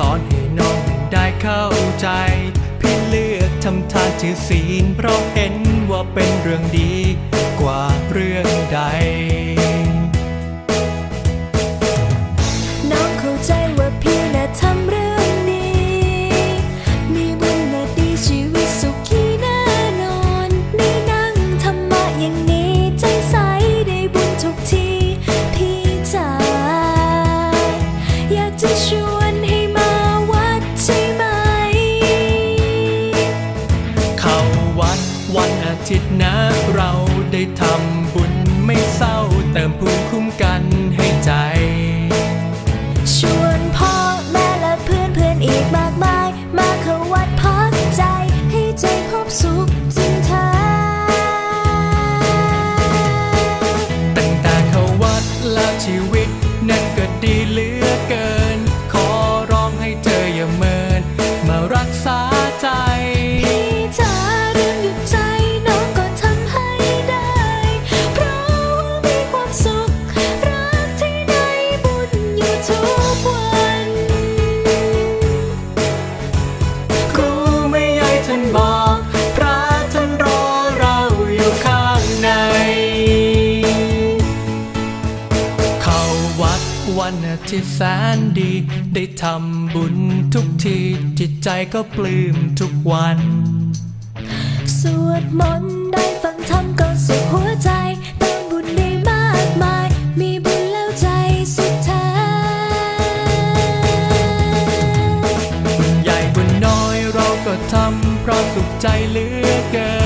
อยากสอนให้น้องได้เข้าใจ พี่เลือกทำทานถือศีลเพราะเห็นว่าเป็นเรื่องดี กว่าเรื่อง ทิตนะเราได้ทำบุญไม่เศร้าเติมภูมิคุ้มกันให้ใจ ทิตย์แสนดี ได้ทำบุญทุกที จิตใจก็ปลื้มทุกวัน สวดมนต์ได้ฟังธรรมก็สุขหัวใจเติมบุญได้มากมาย มีบุญแล้วใจสุขแท้บุญใหญ่บุญน้อยเราก็ทำเพราะสุขใจเหลือเกิน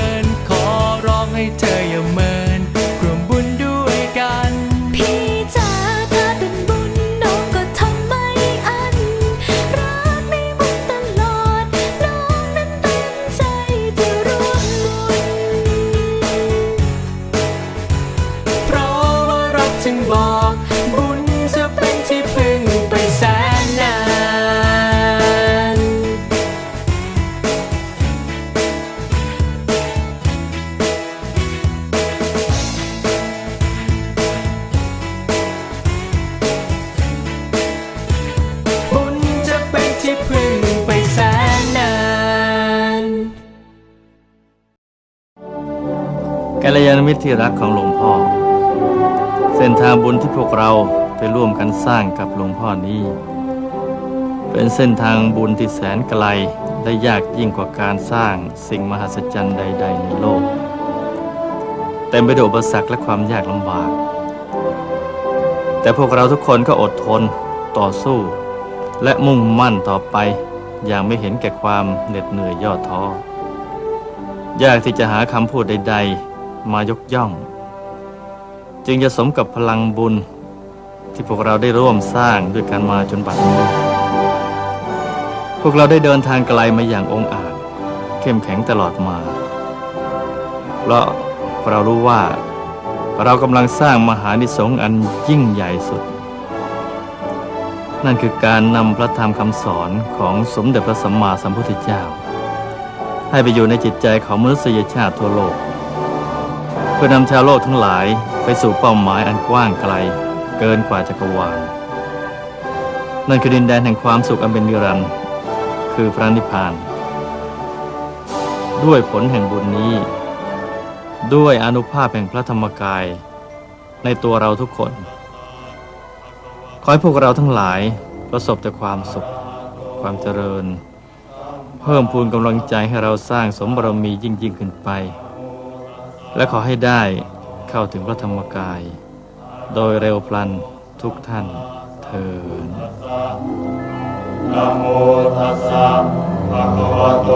กัลยาณมิตรที่รักของหลวงพ่อ เส้นทางบุญที่พวกเราไปร่วมกันสร้างกับหลวงพ่อนี้ เป็นเส้นทางบุญที่แสนไกลและยากยิ่งกว่าการสร้างสิ่งมหัศจรรย์ใด ๆ ในโลก เต็มไปด้วยอุปสรรคและความยากลำบาก แต่พวกเราทุกคนก็อดทนต่อสู้ และมุ่งมั่นต่อไปอย่างไม่เห็นแก่ความเหน็ดเหนื่อยย่อท้อยากที่จะหาคำพูดใด ๆ มายกย่อง จึงจะสมกับพลังบุญที่พวกเราได้ร่วมสร้างด้วยกันมาจนบัดนี้ พวกเราได้เดินทางไกลมาอย่างองอาจ เข้มแข็งตลอดมา เพราะเรารู้ว่าเรากำลังสร้างมหานิสงส์อันยิ่งใหญ่สุด นั่นคือการนำพระธรรมคำสอนของสมเด็จพระสัมมาสัมพุทธเจ้า ให้ไปอยู่ในจิตใจของมนุษยชาติทั่วโลก เพื่อนำชาวโลกทั้งหลายไปสู่เป้าหมายอันกว้างไกล เกินกว่าจักรวาลนั่นคือดินแดนแห่งความสุขอันเป็นนิรันดร์คือพระนิพพาน ด้วยผลแห่งบุญนี้ ด้วยอนุภาพแห่งพระธรรมกาย ในตัวเราทุกคน ขอให้พวกเราทั้งหลายประสบแต่ความสุข ความเจริญ เพิ่มพูนกำลังใจให้เราสร้างสมบารมียิ่งยิ่งขึ้นไป และขอให้ได้เข้าถึงพระธรรมกาย โดยเร็วพลันทุกท่านเทินนะโมตัสสะภะคะวะโต